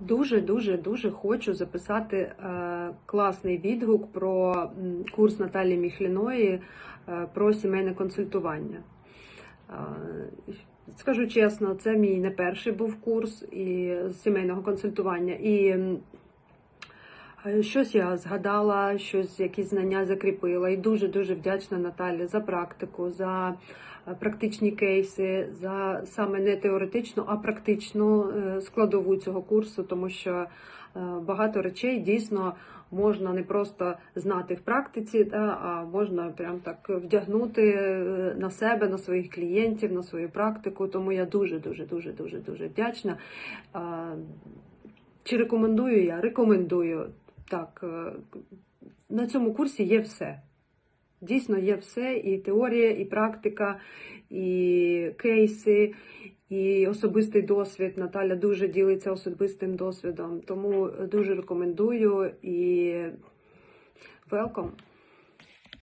Дуже дуже дуже хочу записати е, класний відгук про курс Наталії Міхліної е, про сімейне консультування. Е, скажу чесно, це мій не перший був курс і сімейного консультування. І щось я згадала, щось якісь знання закріпила. І дуже дуже вдячна Наталі за практику, за е, практичні кейси, за саме не теоретичну, а практичну е, складову цього курсу, тому що е, багато речей дійсно можна не просто знати в практиці, а можна прям так вдягнути е, на себе, на своїх клієнтів, на свою практику. Тому я дуже дуже дуже дуже дуже вдячна. Чи рекомендую я? Рекомендую. Так, е, на цьому курсі є все. Дійсно, є все: і теорія, і практика, і кейси, і особистий досвід. Наталя дуже ділиться особистим досвідом. Тому дуже рекомендую і welcome!